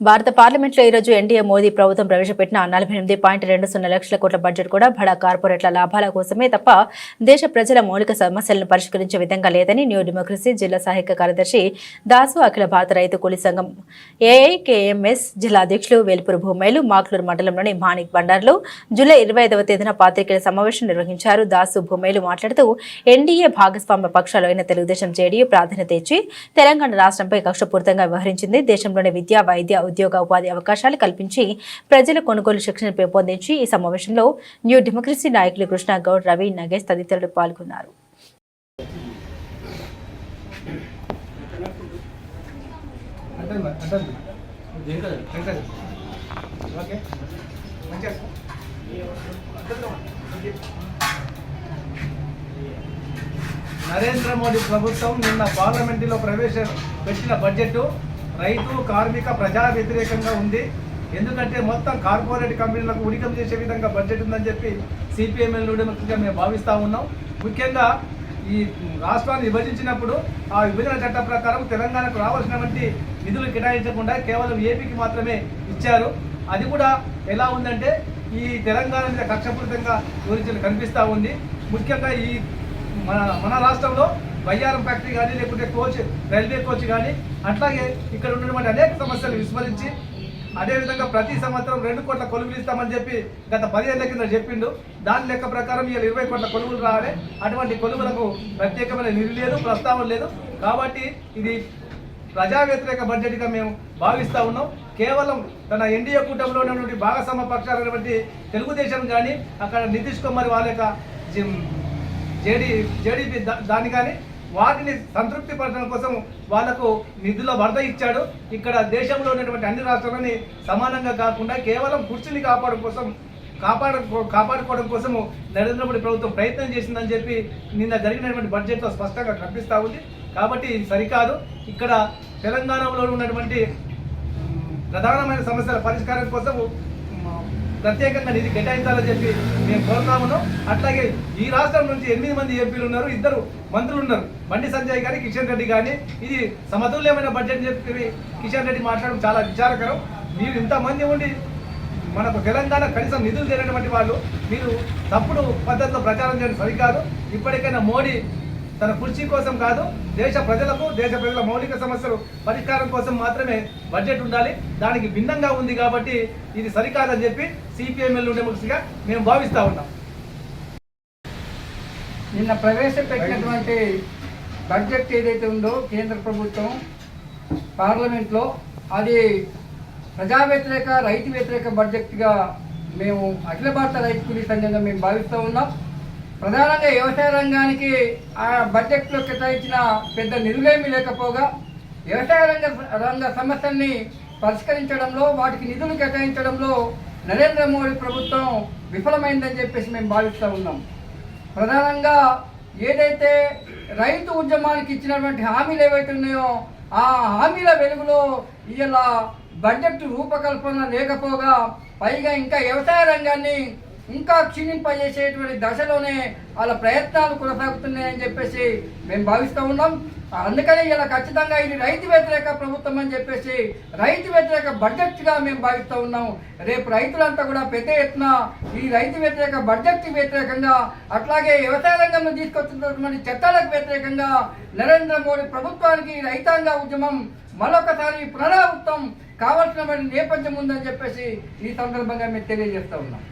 భారత పార్లమెంట్లో ఈరోజు ఎన్డీఏ మోదీ ప్రభుత్వం ప్రవేశపెట్టిన నలభై ఎనిమిది పాయింట్ రెండు సున్నా లక్షల కోట్ల బడ్జెట్ కూడా బడా కార్పొరేట్ల లాభాల కోసమే తప్ప దేశ ప్రజల మౌలిక సమస్యలను పరిష్కరించే విధంగా లేదని న్యూ డెమోక్రసీ జిల్లా సహాయక కార్యదర్శి దాసు అఖిల భారత రైతు కూలీ సంఘం ఏఐకేఎంఎస్ జిల్లా అధ్యక్షులు వేల్పూరు భూమేలు మాక్లూరు మండలంలోని మాణిక్ బండార్లో జూలై ఇరవై ఐదవ తేదీన పాత్రికేయుల సమావేశం నిర్వహించారు. దాసు భూమేలు మాట్లాడుతూ ఎన్డీఏ భాగస్వామ్య పక్షాలు అయిన తెలుగుదేశం జేడీయూ ప్రాధాన్యత ఇచ్చి తెలంగాణ రాష్ట్రంపై కక్షపూరితంగా వ్యవహరించింది. దేశంలోని విద్య వైద్య ఉద్యోగ ఉపాధి అవకాశాలు కల్పించి ప్రజల కొనుగోలు శిక్షణ పెంపొందించి ఈ సమావేశంలో న్యూ డెమోక్రసీ నాయకులు కృష్ణ గౌడ్ రవి నగేష్ తదితరులు పాల్గొన్నారు. నరేంద్ర మోడీ ప్రభుత్వం నిన్న పార్లమెంటులో ప్రవేశ పెట్టిన బడ్జెట్ రైతు కార్మిక ప్రజా వ్యతిరేకంగా ఉంది. ఎందుకంటే మొత్తం కార్పొరేట్ కంపెనీలకు ఉడికం చేసే విధంగా బడ్జెట్ ఉందని చెప్పి సిపిఎంఎల్ నుండి మేము భావిస్తూ ఉన్నాం. ముఖ్యంగా ఈ రాష్ట్రాన్ని విభజించినప్పుడు ఆ విభజన చట్టం ప్రకారం తెలంగాణకు రావాల్సినటువంటి నిధులు కేటాయించకుండా కేవలం ఏపీకి మాత్రమే ఇచ్చారు. అది కూడా ఎలా ఉందంటే ఈ తెలంగాణ మీద కక్షపూరితంగా వివరించిన కనిపిస్తూ ఉంది. ముఖ్యంగా ఈ మన మన రాష్ట్రంలో బయ్యారం ఫ్యాక్టరీ కానీ లేకుంటే కోచ్ రైల్వే కోచ్ కానీ అట్లాగే ఇక్కడ ఉన్నటువంటి అనేక సమస్యలు విస్మరించి అదేవిధంగా ప్రతి సంవత్సరం రెండు కోట్ల కొలుగులు ఇస్తామని చెప్పి గత పదిహేనుల కింద చెప్పిండు. దాని లెక్క ప్రకారం ఇవాళ ఇరవై కోట్ల కొలుగులు రావాలి అటువంటి కొలువులకు ప్రత్యేకమైన నిధి లేదు ప్రస్తావన లేదు. కాబట్టి ఇది ప్రజా వ్యతిరేక బడ్జెట్గా మేము భావిస్తూ ఉన్నాం. కేవలం తన ఎన్డీఏ కూటమిలో ఉన్నటువంటి భాగస్వామ్య పక్షాలైనటువంటి తెలుగుదేశం కానీ అక్కడ నితీష్ కుమార్ వాళ్ళ యొక్క జిమ్ జేడీ జేడీపీ దాన్ని కానీ వాటిని సంతృప్తి పరచడం కోసం వాళ్ళకు నిధుల వరద ఇచ్చాడు. ఇక్కడ దేశంలో ఉన్నటువంటి అన్ని రాష్ట్రాలని సమానంగా కాకుండా కేవలం కుర్చీని కాపాడడం కోసం కాపాడు కాపాడుకోవడం కోసము నరేంద్ర మోడీ ప్రభుత్వం ప్రయత్నం చేసిందని చెప్పి నిన్న జరిగినటువంటి బడ్జెట్లో స్పష్టంగా కనిపిస్తూ ఉంది. కాబట్టి ఇది సరికాదు. ఇక్కడ తెలంగాణలో ఉన్నటువంటి ప్రధానమైన సమస్యల పరిష్కారం కోసం ప్రత్యేకంగా నిధి కేటాయించాలని చెప్పి మేము కోరుతామును అట్లాగే ఈ రాష్ట్రం నుంచి ఎనిమిది మంది ఎంపీలు ఉన్నారు ఇద్దరు మంత్రులు ఉన్నారు. బండి సంజయ్ గారి కిషన్ రెడ్డి కానీ ఇది సమతుల్యమైన బడ్జెట్ అని చెప్పి కిషన్ రెడ్డి మాట్లాడడం చాలా విచారకరం. మీరు ఇంతమంది ఉండి మనకు తెలంగాణ కనీసం నిధులు తెలియనటువంటి వాళ్ళు మీరు తప్పుడు పద్ధతిలో ప్రచారం చేయడం సరికాదు. ఇప్పటికైనా మోడీ తన కుర్చీ కోసం కాదు దేశ ప్రజలకు దేశ ప్రజల మౌలిక సమస్యలు పరిష్కారం కోసం మాత్రమే బడ్జెట్ ఉండాలి. దానికి భిన్నంగా ఉంది కాబట్టి ఇది సరికాదని చెప్పి సిపిఎంఎల్ డెమోక్రసీగా మేము భావిస్తూ ఉన్నాం. నిన్న ప్రవేశపెట్టినటువంటి బడ్జెట్ ఏదైతే ఉందో కేంద్ర ప్రభుత్వం పార్లమెంట్లో అది ప్రజా వ్యతిరేక రైతు వ్యతిరేక బడ్జెట్గా మేము అఖిల భారత రైతు కూలీ సంఘంగా మేము భావిస్తూ ఉన్నాం. ప్రధానంగా వ్యవసాయ రంగానికి ఆ బడ్జెట్లో కేటాయించిన పెద్ద నిధులేమీ లేకపోగా వ్యవసాయ రంగ రంగ సమస్యల్ని పరిష్కరించడంలో వాటికి నిధులు కేటాయించడంలో నరేంద్ర మోడీ ప్రభుత్వం విఫలమైందని చెప్పేసి మేము భావిస్తూ ఉన్నాం. ప్రధానంగా ఏదైతే రైతు ఉద్యమానికి ఇచ్చినటువంటి హామీలు ఏవైతే ఉన్నాయో ఆ హామీల వెలుగులో ఇలా బడ్జెట్ రూపకల్పన లేకపోగా పైగా ఇంకా వ్యవసాయ రంగాన్ని ఇంకా క్షీణింపజేసేటువంటి దశలోనే వాళ్ళ ప్రయత్నాలు కొనసాగుతున్నాయని చెప్పేసి మేము భావిస్తూ ఉన్నాం. అందుకని ఇలా ఖచ్చితంగా ఇది రైతు వ్యతిరేక ప్రభుత్వం అని చెప్పేసి రైతు వ్యతిరేక బడ్జెట్గా మేము భావిస్తూ ఉన్నాం. రేపు రైతులంతా కూడా పెద్ద ఎత్తున ఈ రైతు వ్యతిరేక బడ్జెట్ వ్యతిరేకంగా అట్లాగే వ్యవసాయ రంగంలో తీసుకొచ్చినటువంటి చట్టాలకు వ్యతిరేకంగా నరేంద్ర మోడీ ప్రభుత్వానికి రైతాంగ ఉద్యమం మరొకసారి పునరావృతం కావాల్సిన నేపథ్యం ఉందని చెప్పేసి ఈ సందర్భంగా మేము తెలియజేస్తూ ఉన్నాం.